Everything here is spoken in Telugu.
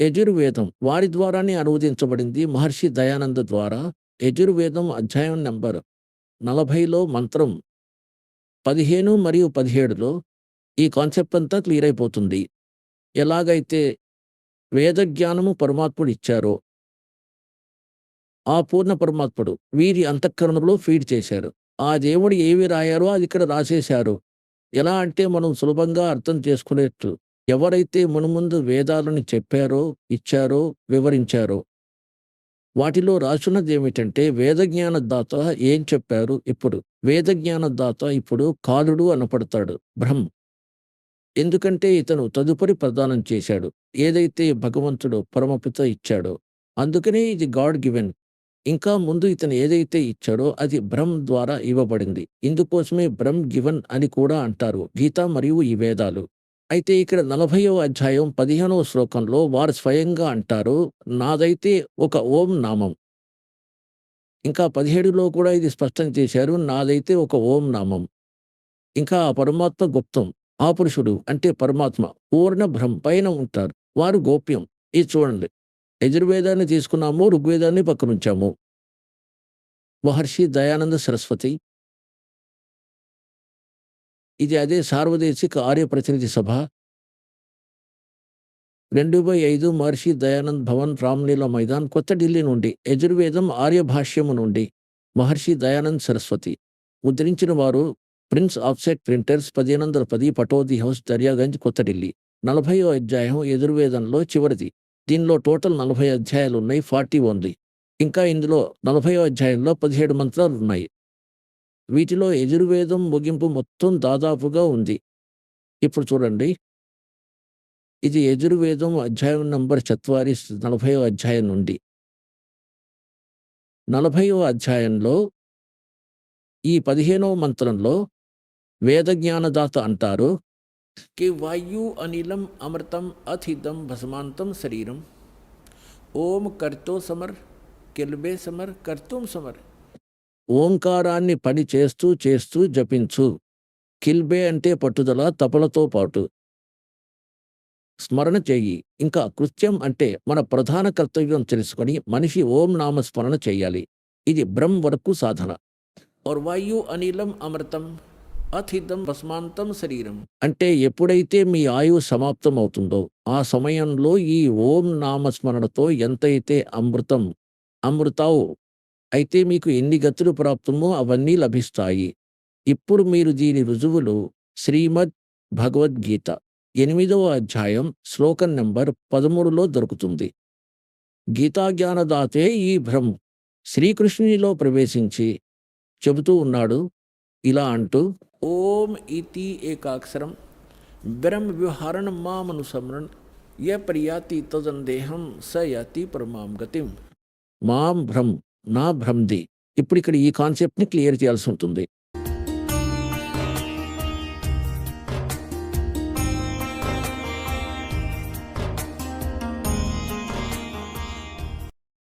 యజుర్వేదం వారి ద్వారానే అనువదించబడింది. మహర్షి దయానంద ద్వారా యజుర్వేదం అధ్యాయం నెంబర్ నలభైలో మంత్రం పదిహేను మరియు పదిహేడులో ఈ కాన్సెప్ట్ అంతా క్లియర్ అయిపోతుంది. ఎలాగైతే వేద జ్ఞానము పరమాత్ముడు ఇచ్చారో ఆ పూర్ణ పరమాత్ముడు వీరి అంతఃకరణలో ఫీడ్ చేశారు. ఆ దేవుడు ఏవి రాయారో అది ఇక్కడ రాసేశారు. ఎలా అంటే మనం సులభంగా అర్థం చేసుకునేట్టు ఎవరైతే మునుముందు వేదాలను చెప్పారో ఇచ్చారో వివరించారో వాటిలో రాసున్నది ఏమిటంటే వేదజ్ఞాన దాత ఏం చెప్పారు? ఇప్పుడు వేదజ్ఞాన దాత ఇప్పుడు కాలుడు అనపడతాడు బ్రహ్మ. ఎందుకంటే ఇతను తదుపరి ప్రదానం చేశాడు ఏదైతే భగవంతుడు పరమపిత ఇచ్చాడో అందుకనే ఇది గాడ్ గివెన్. ఇంకా ముందు ఇతను ఏదైతే ఇచ్చాడో అది బ్రహ్మ ద్వారా ఇవ్వబడింది. ఇందుకోసమే బ్రహ్మ గివన్ అని కూడా అంటారు గీత మరియు ఈ వేదాలు. అయితే ఇక్కడ నలభైవ అధ్యాయం పదిహేనవ శ్లోకంలో వారు స్వయంగా అంటారు నాదైతే ఒక ఓం నామం. ఇంకా పదిహేడులో కూడా ఇది స్పష్టం చేశారు నాదైతే ఒక ఓం నామం. ఇంకా ఆ పరమాత్మ గుప్తం ఆ పురుషుడు అంటే పరమాత్మ పూర్ణ భ్రమ పైన ఉంటారు వారు గోప్యం. ఇది చూడండి యజుర్వేదాన్ని తీసుకున్నాము ఋగ్వేదాన్ని పక్కనుంచాము. మహర్షి దయానంద సరస్వతి ఇది అదే సార్వదేశిక ఆర్య ప్రతినిధి సభ. రెండు బై ఐదు మహర్షి దయానంద్ భవన్ రామ్లీలా మైదాన్ కొత్త ఢిల్లీ నుండి యజుర్వేదం ఆర్య భాష్యము నుండి మహర్షి దయానంద్ సరస్వతి. ముద్రించిన వారు ప్రిన్స్ ఆఫ్సెట్ ప్రింటర్స్ పదిహేను వందల పది పటోది హౌస్ దర్యాగంజ్ కొత్త ఢిల్లీ. నలభైవ అధ్యాయం యజుర్వేదంలో చివరిది. దీనిలో టోటల్ నలభై అధ్యాయాలు ఉన్నాయి ఫార్టీ ఓన్లీ. ఇంకా ఇందులో నలభై అధ్యాయంలో పదిహేడు మంత్రాలు ఉన్నాయి వీటిలో యజుర్వేదం ముగింపు మొత్తం దాదాపుగా ఉంది. ఇప్పుడు చూడండి. ఇది యజుర్వేదం అధ్యాయం నంబర్ చత్వారి నలభైవ అధ్యాయం నుండి. నలభైవ అధ్యాయంలో ఈ పదిహేనవ మంత్రంలో వేదజ్ఞానదాత అంటారు కి వాయు అనిలం అమృతం అథిదం భస్మాంతం శరీరం. ఓం కర్తో సమర్ కెల్బే సమర్ కర్తూం సమర్. ఓంకారాన్ని పని చేస్తూ చేస్తూ జపించు. కిల్బే అంటే పట్టుదల తపలతో పాటు. స్మరణ చేయి. ఇంకా కృత్యం అంటే మన ప్రధాన కర్తవ్యం తెలుసుకొని మనిషి ఓం నామ స్మరణ ఇది బ్రహ్మ వరకు సాధన. और వాయు అనిలం అమృతం. అథితం భస్మాంతం శరీరం. అంటే ఎప్పుడైతే మీ ఆయువు సమాప్తం అవుతుందో ఆ సమయంలో ఈ ఓం నామస్మరణతో ఎంతైతే అమృతం అమృతావు అయితే మీకు ఎన్ని గతులు ప్రాప్తమో అవన్నీ లభిస్తాయి. ఇప్పుడు మీరు దీని రుజువులు శ్రీమద్ భగవద్గీత ఎనిమిదవ అధ్యాయం శ్లోకం నెంబర్ పదమూడులో దొరుకుతుంది. గీతాజ్ఞానదాతే ఈ భ్రమ్ శ్రీకృష్ణునిలో ప్రవేశించి చెబుతూ ఉన్నాడు. ఇలా అంటూ ఓం ఇతి ఏకాక్షరం బ్రహ్మ వ్యవహారణ మామనుసమరణ య ప్రియాతి తదందేహం స యాతి పరమాం గతిం. మాం భ్రమ్ నా భ్రమ్ది. ఇప్పుడు ఇక్కడ ఈ కాన్సెప్ట్ని క్లియర్ చేయాల్సి ఉంటుంది.